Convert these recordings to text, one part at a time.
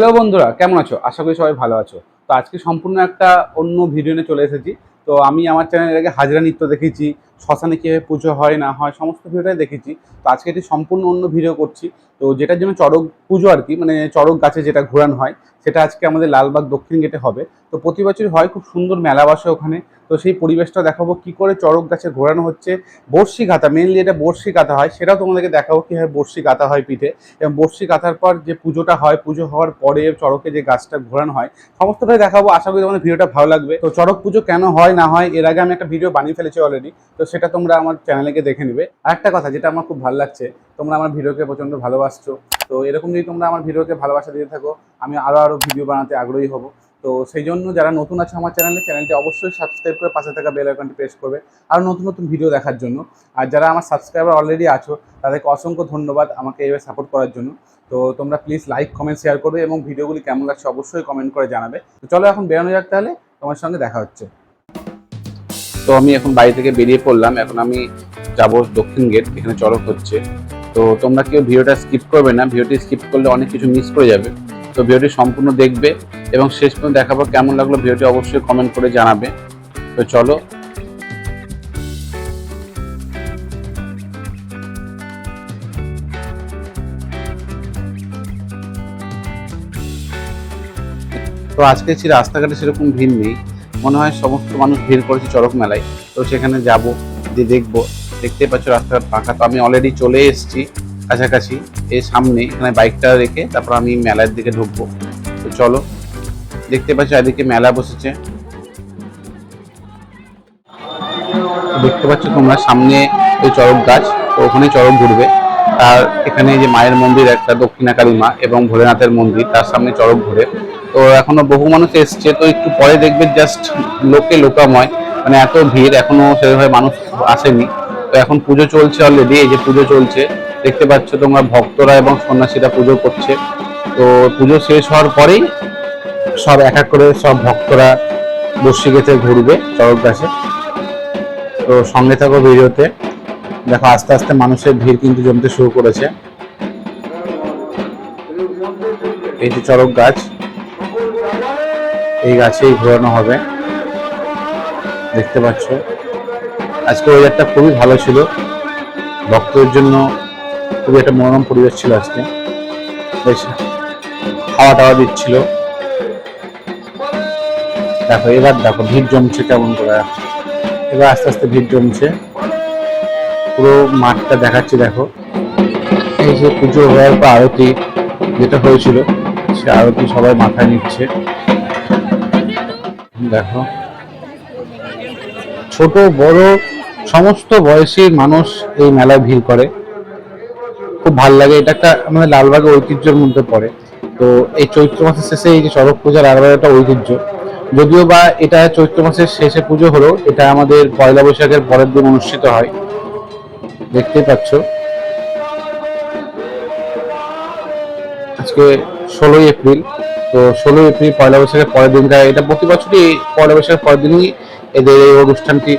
Hello বন্ধুরা, কেমন আছো? আশা করি সবাই ভালো আছো। তো আজকে সম্পূর্ণ একটা অন্য ভিডিও নিয়ে চলে এসেছি। তো আমি আমার চ্যানেলের আগে হাজরা নৃত্য দেখেছি শ্মশানে কীভাবে পুজো হয়, না হয়, সমস্ত ভিডিওটাই দেখেছি। তো আজকে একটি সম্পূর্ণ অন্য ভিডিও করছি। তো যেটার জন্য চড়ক পুজো আর কি মানে চড়ক গাছে যেটা ঘোরানো হয়, সেটা আজকে আমাদের লালবাগ দক্ষিণ গেটে হবে। তো প্রতি বছরই হয় খুব সুন্দর মেলা বসে ওখানে। তো সেই পরিবেশটা দেখাবো কি করে চড়ক গাছে ঘোরানো হচ্ছে। বর্ষি গাঁথা মেনলি এটা বর্ষি গাঁথা হয়, সেটাও তোমাদেরকে দেখাবো কীভাবে বর্ষি গাঁথা হয় পিঠে। এবং বর্ষি গাঁথার পর যে পুজোটা হয়, পুজো হওয়ার পরে চড়কে যে গাছটা ঘোরানো হয়, সমস্তটাই দেখাবো। আশা করি তোমাদের ভিডিওটা ভালো লাগবে। তো চড়ক পুজো কেন হয়, না হয়, এর আগে আমি একটা ভিডিও বানিয়ে ফেলেছি অলরেডি তো সেটা তোমরা আমার চ্যানেলে গিয়ে দেখে নিবে। আর একটা কথা যেটা আমার খুব ভালো লাগছে, তোমরা আমার ভিডিওকে প্রচণ্ড ভালোবাসছো। তো এরকম যদি তোমরা আমার ভিডিওকে ভালোবাসা দিয়ে থাকো, আমি আরও আরও ভিডিও বানাতে আগ্রহী হব। তো সেই জন্য যারা নতুন আছে আমার চ্যানেলে চ্যানেলটি অবশ্যই সাবস্ক্রাইব করে পাশে থাকা বেল আইকনটি প্রেস করবে। আর নতুন নতুন ভিডিও দেখার জন্য। আর যারা আমার সাবস্ক্রাইবার অলরেডি আছো, তাদেরকে অসংখ্য ধন্যবাদ আমাকে এইভাবে সাপোর্ট করার জন্য। তো তোমরা প্লিজ লাইক কমেন্ট শেয়ার করবে এবং ভিডিওগুলি কেমন লাগছে অবশ্যই কমেন্ট করে জানাবে। তো চলো এখন বেরোনো যাক তাহলে, তোমার সঙ্গে দেখা হচ্ছে। তো আমি এখন বাড়ি থেকে বেরিয়ে পড়লাম। এখন আমি যাব দক্ষিণ গেট এখানে চড়ক হচ্ছে। তো তোমরা কেউ ভিডিওটা স্কিপ করবে না। ভিডিওটি স্কিপ করলে অনেক কিছু মিস করে যাবে। তো ভিডিওটি সম্পূর্ণ দেখবে এবং শেষ পর্যন্ত দেখাবো কেমন লাগল ভিডিওটি অবশ্যই কমেন্ট করে জানাবে। তো চলো। তো আজকে রাস্তাঘাটে সেরকম ভিড় নেই। মনে হয় সমস্ত মানুষ ভিড় করেছে চড়ক মেলায়। তো সেখানে যাব দিয়ে দেখব। দেখতে পাচ্ছ রাস্তাঘাট ফাঁকা। তো আমি অলরেডি চলে এসেছি কাছাকাছি, এর সামনে। এখানে বাইকটা রেখে তারপর আমি মেলার দিকে ঢুকবো। তো চলো, দেখতে পাচ্ছ এদিকে মেলা বসেছে। দেখতে পাচ্ছ তোমরা সামনে ওই চড়ক গাছ, তো ওখানে চড়ক ঘুরবে। আর এখানে যে মায়ের মন্দির, একটা দক্ষিণাকালী মা এবং ভোলেনাথের মন্দির, তার সামনে চড়ক ঘুরে। তো এখনও বহু মানুষ এসছে, তো একটু পরে দেখবে জাস্ট লোকে লোকাময়। মানে এত ভিড়, এখনও সেভাবে মানুষ আসেনি। তো এখন পুজো চলছে অলরেডি এই যে পুজো চলছে, দেখতে পাচ্ছ তোমরা ভক্তরা এবং সন্ন্যাসীরা পুজো করছে। তো পুজো শেষ হওয়ার পরেই সব এক এক করে সব ভক্তরা বসে গেছে, ঘুরবে চড়ক গাছে। তো সঙ্গে থাকো ভিডিওতে। দেখো, আস্তে আস্তে মানুষের ভিড় কিন্তু জমতে শুরু করেছে। এই যে চড়ক গাছ। এই গাছেই ঘোরানো হবে। দেখতে পাচ্ছ। আজকে ওয়েদারটা খুবই ভালো ছিল। ভক্তদের জন্য খুবই একটা মনোরম পরিবেশ ছিল আজকে। বেশ খাওয়া দাওয়া দিচ্ছিল। দেখো, এবার দেখো, ভিড় জমছে কেমন করে। এবার আস্তে আস্তে ভিড় জমছে। পুরো মাঠটা দেখাচ্ছি, দেখো। এই যে পুজো হওয়ার পর আরতি যেটা হয়েছিল, সে আরতি সবাই মাথায় নিচ্ছে। দেখো। ছোট, বড়, সমস্ত বয়সী মানুষ এই মেলায় ভিড় করে। খুব ভালো লাগে, এটা একটা আমাদের লালবাগের ঐতিহ্যের মধ্যে পড়ে। তো এই চৈত্র মাসের শেষে এই যে চড়ক পূজা লালবাগের একটা ঐতিহ্য। যদিও বা এটা চৈত্র মাসের শেষে পুজো হলো, এটা আমাদের পয়লা বৈশাখের পরের দিন অনুষ্ঠিত হয়। দেখতেই পাচ্ছ। আজকে ষোলোই এপ্রিল। তো ষোলোই এপ্রিল পয়লা বৈশাখের পরের দিনটা, এটা প্রতি বছরই পয়লা বৈশাখের পরের দিনই এদের এই অনুষ্ঠানটি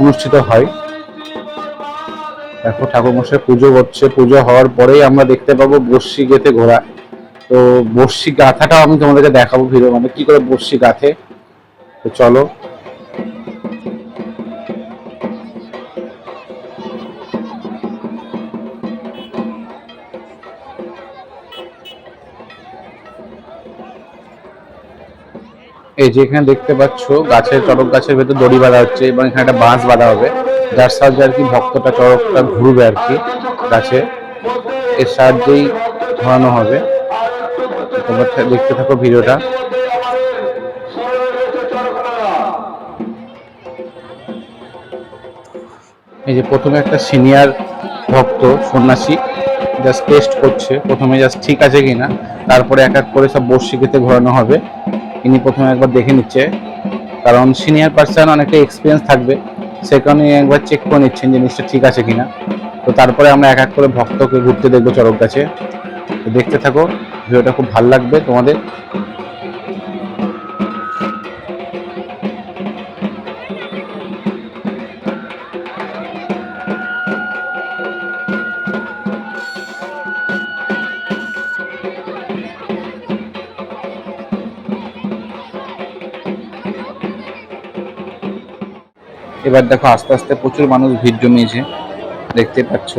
অনুষ্ঠিত হয়। দেখো ঠাকুরমশাই পুজো হচ্ছে। পুজো হওয়ার পরেই আমরা দেখতে পাবো বর্ষি গেতে ঘোরা তো বর্ষি গাথাটাও আমি তোমাদেরকে দেখাবো ভিডিও মানে কি করে বর্ষি গাথে? তো চলো এই যে এখানে দেখতে পাচ্ছ, গাছের চড়ক গাছের ভেতর দড়ি বাঁধা হচ্ছে এবং এখানে একটা বাঁশ বাঁধা হবে। যার সাহায্যে আর কি ভক্তটা চড়কটা ঘুরবে আর কি গাছে। এর সাহায্যেই ঘোরানো হবে। তোমরা দেখতে থাকো ভিডিওটা। এই যে প্রথমে একটা সিনিয়র ভক্ত, সন্ন্যাসী জাস্ট টেস্ট করছে। প্রথমে জাস্ট ঠিক আছে কিনা, তারপরে এক এক করে সব বর্ষি খেতে ঘোরানো হবে। ইনি প্রথমে একবার দেখে নিচ্ছে। কারণ সিনিয়র পার্সন অনেকটা এক্সপিরিয়েন্স থাকবে। সে কারণে একবার চেক করে নিচ্ছেন জিনিসটা ঠিক আছে কিনা। তো তারপরে আমরা এক এক করে ভক্তকে ঘুরতে দেখব চরক গাছে। দেখতে থাকো, ভিডিওটা খুব ভালো লাগবে তোমাদের। এবার দেখো আস্তে আস্তে প্রচুর মানুষ ভিড় জমিয়েছে, দেখতে পাচ্ছ।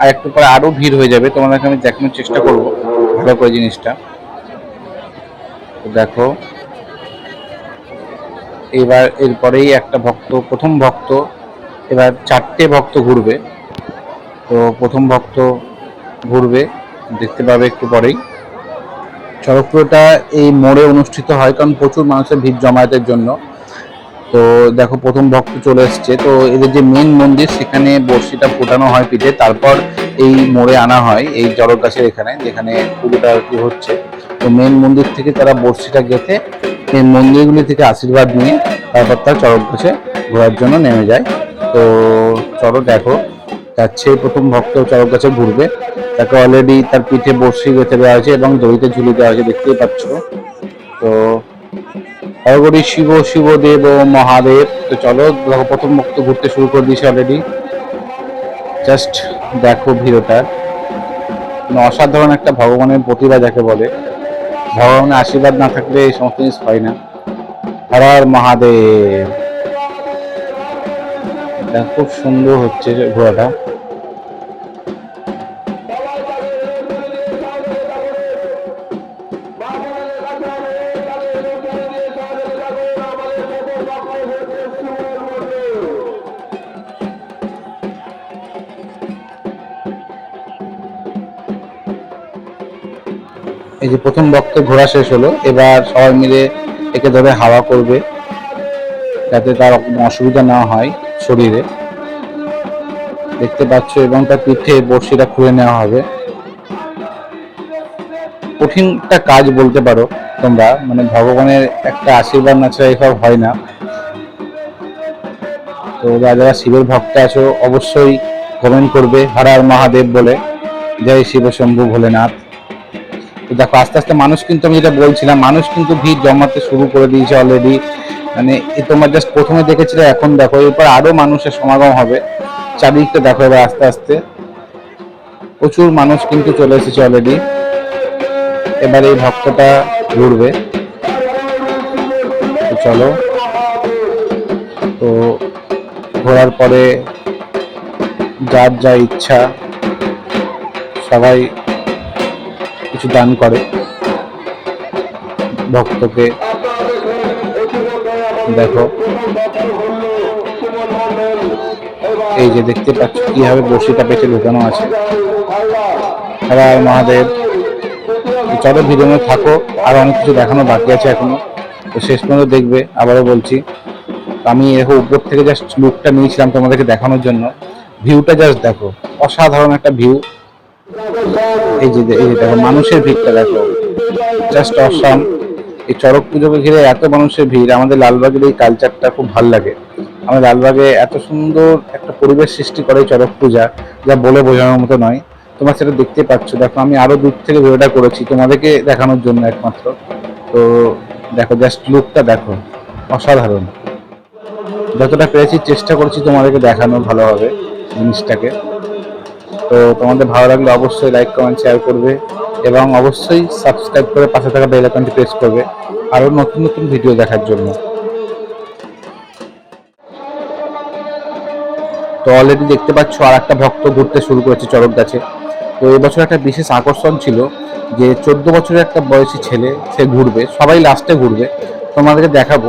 আর একটু পরে আরও ভিড় হয়ে যাবে, তোমাদেরকে আমি দেখানোর চেষ্টা করব ভালো করে জিনিসটা। দেখো, এবার এরপরেই একটা ভক্ত, প্রথম ভক্ত, এবার চারটে ভক্ত ঘুরবে। তো প্রথম ভক্ত ঘুরবে, দেখতে পাবে একটু পরেই। চড়কপুরোটা এই মোড়ে অনুষ্ঠিত হয়, কারণ প্রচুর মানুষের ভিড় জমায়েতের জন্য। তো দেখো, প্রথম ভক্ত চলে এসছে। তো এদের যে মেন মন্দির, সেখানে বড়শিটা ফোটানো হয় পিঠে। তারপর এই মোড়ে আনা হয়, এই জড়ক গাছের এখানে, যেখানে পুজোটা আর কি হচ্ছে। তো মেন মন্দির থেকে তারা বড়শিটা গেঁথে এই মন্দিরগুলি থেকে আশীর্বাদ নিয়ে তারপর তার চড়ক গাছে ঘোরার জন্য নেমে যায়। তো চলো দেখো, যাচ্ছে প্রথম ভক্ত চড়ক গাছে ঘুরবে। তাকে অলরেডি তার পিঠে বড়শি গেঁথে দেওয়া হয়েছে এবং দড়িতে ঝুলিয়ে দেওয়া হয়েছে, দেখতেই পাচ্ছ। তো হরগরি শিব শিব দেব ও মহাদেব। তো চলো, দেখো, প্রথম মুক্ত ঘুরতে শুরু করে দিয়েছে অলরেডি জাস্ট দেখো ভিডিওটা মানে অসাধারণ একটা ভগবানের প্রতিভা যাকে বলে। ভগবানের আশীর্বাদ না থাকলে এই সমস্ত জিনিস হয় না। হর মহাদেব। খুব সুন্দর হচ্ছে ঘোড়াটা। যে প্রথম বক্ত ঘোরা শেষ হলো, এবার সবাই মিলে একে ধরে হাওয়া করবে যাতে তার অসুবিধা না হয় শরীরে। দেখতে পাচ্ছ এবং তার পিঠে বড়শিটা খুলে নেওয়া হবে। কঠিন একটা কাজ বলতে পারো তোমরা মানে ভগবানের একটা আশীর্বাদ না ছাড়া এসব হয় না। তো যারা যারা শিবের ভক্ত আছো, অবশ্যই কমেন্ট করবে, হর হর মহাদেব বলে। জয় শিব শম্ভু ভোলেনাথ। দেখো, আস্তে আস্তে মানুষ কিন্তু আমি যেটা বলছিলাম, মানুষ কিন্তু ভিড় জমাতে শুরু করে দিয়েছে অলরেডি মানে এ তোমার জাস্ট প্রথমে দেখেছিলে, এখন দেখো, এরপর আরও মানুষের সমাগম হবে। চারিদিকটা দেখো এবার আস্তে আস্তে। প্রচুর মানুষ কিন্তু চলে এসেছে অলরেডি এবার এই ভক্তটা ঘুরবে। চলো। তো ঘোরার পরে যার যা ইচ্ছা, সবাই কিছু দান করে। ভক্তকে দেখো। এই যে দেখতে পাচ্ছ, কীভাবে বসিটা পেটে ঢুকানো আছে। আর মহাদেব, চলো ভিডিও থাকো, আর অনেক কিছু দেখানো বাকি আছে এখনও। তো শেষ পর্যন্ত দেখবে, আবারও বলছি। আমি এরকম উপর থেকে জাস্ট লুকটা নিয়েছিলাম তোমাদেরকে দেখানোর জন্য। ভিউটা জাস্ট দেখো, অসাধারণ একটা ভিউ এই যে এই যে দেখো, মানুষের ভিড়টা দেখো। জাস্ট অসাম এই চড়ক পুজোকে ঘিরে এত মানুষের ভিড়, আমাদের লালবাগের এই কালচারটা খুব ভালো লাগে। আমাদের লালবাগে এত সুন্দর একটা পরিবেশ সৃষ্টি করে চড়ক পূজা, যা বলে বোঝানোর মতো নয়। তোমরা সেটা দেখতে পাচ্ছ। দেখো, আমি আরও দূর থেকে ভিডিওটা করেছি, তোমাদেরকে দেখানোর জন্য একমাত্র। তো দেখো জাস্ট লুকটা দেখো। অসাধারণ। যতটা পেরেছি, চেষ্টা করছি তোমাদেরকে দেখানো ভালোভাবে জিনিসটাকে। তো তোমাদের ভালো লাগলে অবশ্যই লাইক কমেন্ট শেয়ার করবে এবং অবশ্যই সাবস্ক্রাইব করে পাশে থাকা বেল আইকনটি প্রেস করবে আরও নতুন নতুন ভিডিও দেখার জন্য। তো অলরেডি দেখতে পাচ্ছ আর একটা ভক্ত ঘুরতে শুরু করেছে চরক গাছে। তো এবছর একটা বিশেষ আকর্ষণ ছিল যে চোদ্দ বছরের একটা বয়সী ছেলে, সে ঘুরবে, সবাই লাস্টে ঘুরবে। তোমাদেরকে দেখাবো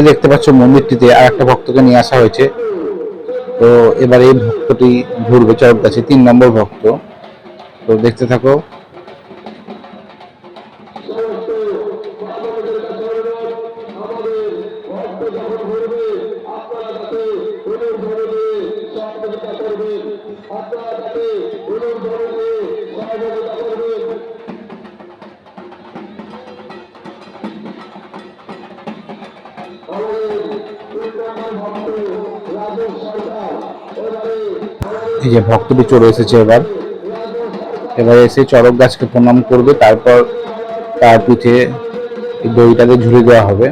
দূরে দেখতে পাচ্ছ, মন্দিরটিতে আর একটা ভক্তকে নিয়ে আসা হয়েছে। তো এবার এই ভক্তটি ঘুরবে কাছে তিন নম্বর ভক্ত। তো দেখতে থাকো। যে ভক্তটি চলে এসেছে এবার। এবার এসে চরক গাছকে প্রণাম করবে, তারপর তার পিঠে এই দড়িটাকে ঝুলে দেওয়া হবে।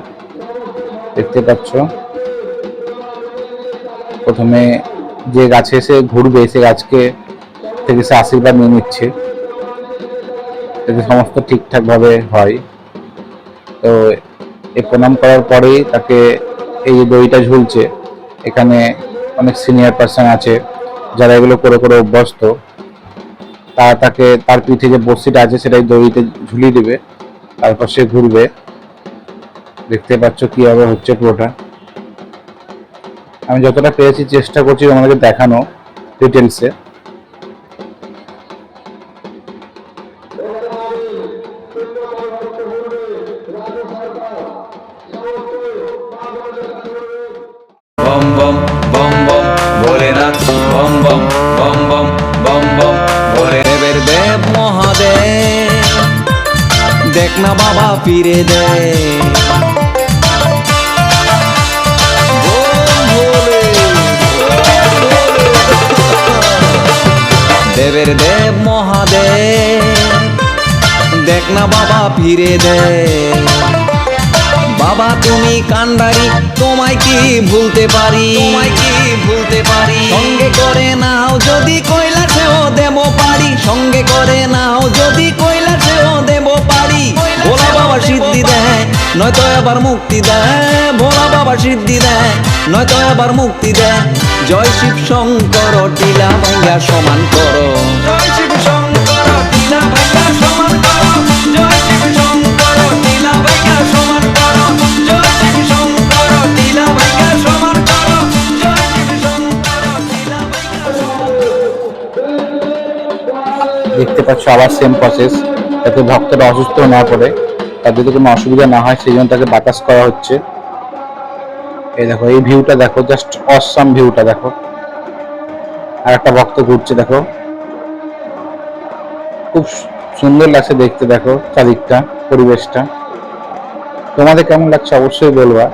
দেখতে পাচ্ছ? প্রথমে যে গাছে এসে ঘুরবে, সে গাছকে থেকে সে আশীর্বাদ নিয়ে নিচ্ছে। যাতে সমস্ত ঠিকঠাকভাবে হয়। তো এই প্রণাম করার পরেই তাকে এই যে দড়িটা ঝুলছে, এখানে অনেক সিনিয়র পার্সন আছে। যারা এগুলো করে করে অভ্যস্ত তা তাকে, তার পিঠে যে বস্তিটা আছে সেটাই দড়িতে ঝুলিয়ে দেবে, তারপর সে ঘুরবে। দেখতে পাচ্ছ কীভাবে হচ্ছে পুরোটা। আমি যতটা পেয়েছি চেষ্টা করছি আমাদেরকে দেখানো ডিটেলসে ফিরে দে দেবের দেব মহাদেব দেখ না বাবা ফিরে দে বাবা তুমি কান্ডারি তোমায় কি ভুলতে পারি? তোমায় কি ভুলতে পারি? সঙ্গে করে নাও যদি কয়লা সেও দেব পারি। সঙ্গে করে নাও যদি কয়লা সিদ্ধি দেয় নয়তো আবার মুক্তি দেয়। ভোলা বাবা সিদ্ধি দেয় নয়তো আবার মুক্তি দেয়। জয় শিব শঙ্কর টিলা ভাইয়া সমান করো। জয় শিব শঙ্কর টিলা ভাইয়া সমান করো। জয় শিব শঙ্কর টিলা ভাইয়া সমান করো। জয় শিব শঙ্কর টিলা ভাইয়া সমান করো। জয় শিব শঙ্কর টিলা ভাইয়া দেখতে পাচ্ছ আবার সেম প্রসেস যাতে ভক্তরা অসুস্থ না পড়ে। তার যদি কোনো অসুবিধা না হয়, সেই জন্য তাকে বাতাস করা হচ্ছে। এই দেখো, এই ভিউটা দেখো জাস্ট অসাম ভিউটা দেখো। আর একটা ভক্ত ঘুরছে, দেখো। খুব সুন্দর লাগছে দেখতে, দেখো চারিদিকটা, পরিবেশটা। তোমাদের কেমন লাগছে অবশ্যই বলবা।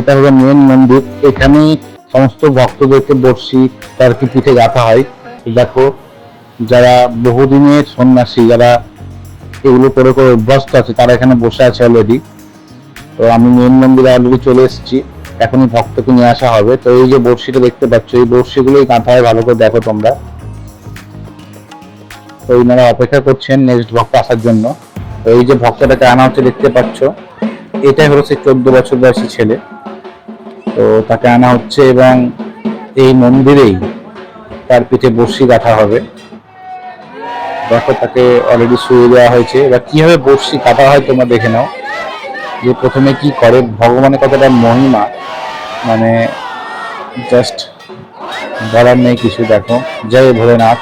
এটা হলো মেন মন্দির এখানে সমস্ত ভক্তদেরকে বর্ষি তার কি পিঠে গাঁথা হয় দেখো, যারা বহুদিনের সন্ন্যাসী, যারা এগুলো করে করে অভ্যস্ত আছে, তারা এখানে বসে আছে অলরেডি তো আমি মেন মন্দিরে অলরেডি চলে এসেছি, এখনই ভক্তকে নিয়ে আসা হবে। তো এই যে বর্ষিটা দেখতে পাচ্ছ, এই বর্ষিগুলোই গাঁথা হয়, ভালো করে দেখো তোমরা। তো ওনারা অপেক্ষা করছেন নেক্সট ভক্ত আসার জন্য। তো এই যে ভক্তটাকে আনা হচ্ছে, দেখতে পাচ্ছ। এটাই হলো সেই চোদ্দ বছর বয়সী ছেলে। তো তাকে আনা হচ্ছে এবং এই মন্দিরেই তার পিঠে বর্ষি গাঁথা হবে। দেখো তাকে অলরেডি শুয়ে দেওয়া হয়েছে। এবার কীভাবে বর্ষি কাটা হয় তোমরা দেখে নাও। যে প্রথমে কি করে, ভগবানের কতটা মহিমা মানে জাস্ট বলার নেই কিছু, দেখো। জয় ভোলেনাথ।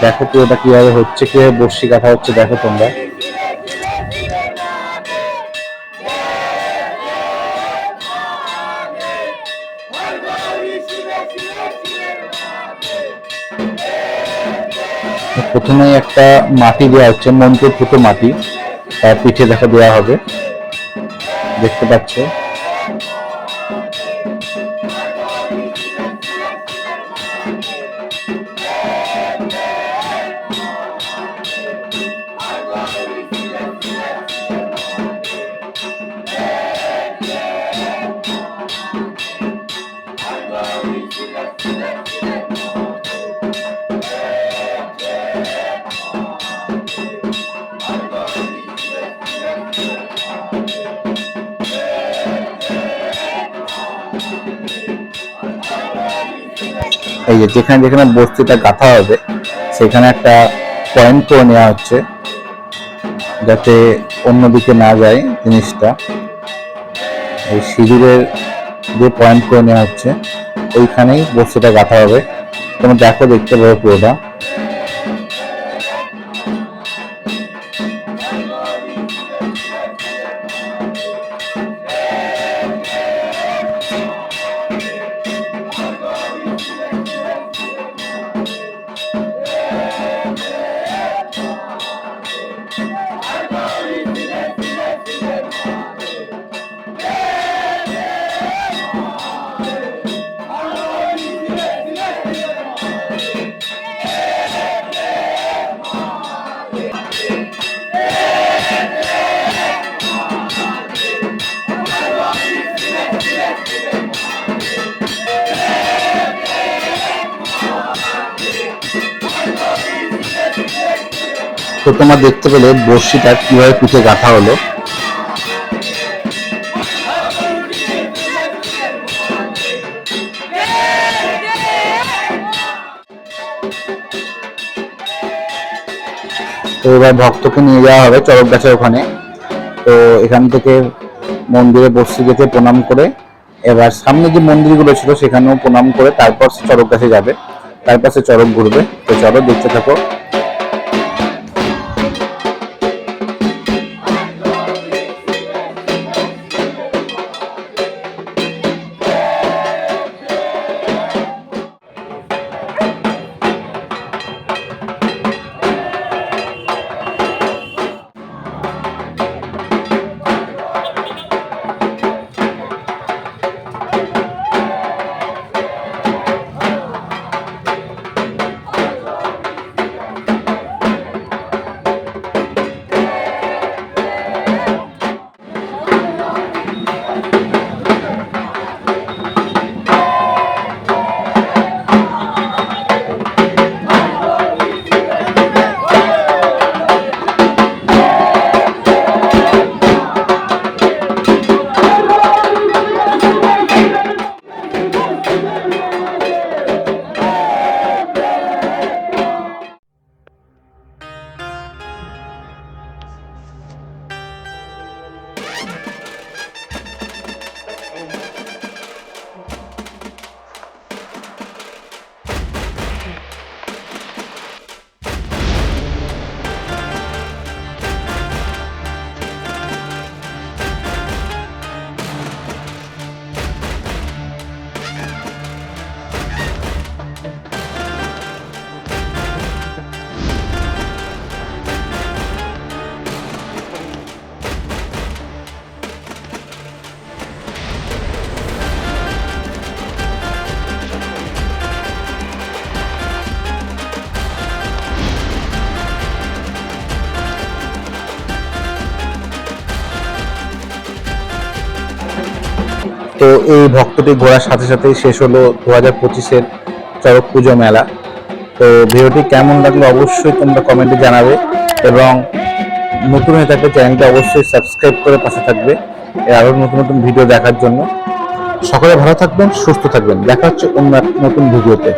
দেখো পুরোটা কীভাবে হচ্ছে, কীভাবে বর্ষি কাটা হচ্ছে, দেখো তোমরা। প্রথমে একটা মাটি দেওয়া হচ্ছে মন্ত্র ফুটো মাটি। তার পিঠে দেখা দেওয়া হবে। দেখতে পাচ্ছ। যে যেখানে যেখানে বস্তিটা গাঁথা হবে, সেখানে একটা পয়েন্ট করে নেওয়া হচ্ছে, যাতে অন্যদিকে না যায় জিনিসটা। এই সিঁদুরের যে পয়েন্ট করে নেওয়া হচ্ছে, ওইখানেই বস্তুটা গাঁথা হবে। তোমরা দেখো, দেখতে পাবো পুরোটা। তো তোমরা দেখতে পেলে বর্ষিটা কীভাবে পিঠে গাঁথা হলো? তো এবার ভক্তকে নিয়ে যাওয়া হবে চরক গাছের ওখানে। তো এখান থেকে মন্দিরে বসে গেছে প্রণাম করে, এবার সামনে যে মন্দিরগুলো ছিল সেখানেও প্রণাম করে তারপর সে চরক গাছে যাবে। তারপর সে চরক ঘুরবে। তো চলো দেখতে থাকো। এই ভক্তটি ঘোরার সাথে সাথে শেষ হলো দু হাজার পঁচিশের চরক পুজো মেলা। তো ভিডিওটি কেমন লাগল অবশ্যই তোমরা কমেন্টে জানাবে এবং নতুন হয়ে থাকলে চ্যানেলটা অবশ্যই সাবস্ক্রাইব করে পাশে থাকবে আরও নতুন নতুন ভিডিও দেখার জন্য। সকলে ভালো থাকবেন, সুস্থ থাকবেন। দেখা হচ্ছে অন্য নতুন ভিডিওতে।